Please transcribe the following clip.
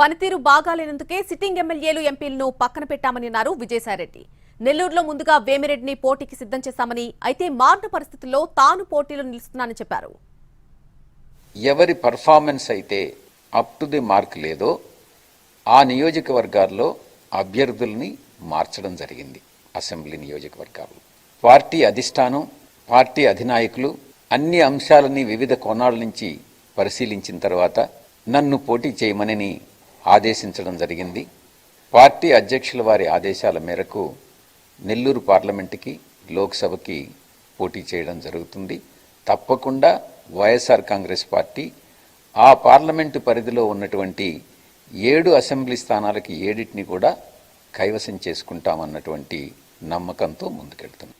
పనితీరు బాగాలేనందుకే సిట్టింగ్ ఎమ్మెల్యేలు ఎంపీలను పక్కన పెట్టామని అన్నారు విజయసాయిరెడ్డి. నెల్లూరులో ముందుగా వేమిరెడ్డిని పోటీకి సిద్ధం చేశామని అయితే మారిన పరిస్థితుల్లో తాను పోటీలో నిలుస్తున్నానని చెప్పారు. ఎవరి పర్ఫార్మెన్స్ అయితే అప్ టు ది మార్క్ లేదో ఆ నియోజకవర్గాల్లో అభ్యర్థుల్ని మార్చడం జరిగింది అసెంబ్లీ నియోజకవర్గాల్లో. పార్టీ అధిష్టానం పార్టీ అధినాయకులు అన్ని అంశాలని వివిధ కోణాల నుంచి పరిశీలించిన తర్వాత నన్ను పోటీ చేయమని ఆదేశించడం జరిగింది. పార్టీ అధ్యక్షుల వారి ఆదేశాల మేరకు నెల్లూరు పార్లమెంటుకి లోక్సభకి పోటీ చేయడం జరుగుతుంది. తప్పకుండా వైఎస్ఆర్ కాంగ్రెస్ పార్టీ ఆ పార్లమెంటు పరిధిలో ఉన్నటువంటి ఏడు అసెంబ్లీ స్థానాలకి ఏడిటిని కూడా కైవసం చేసుకుంటామన్నటువంటి నమ్మకంతో ముందుకెళ్తున్నాం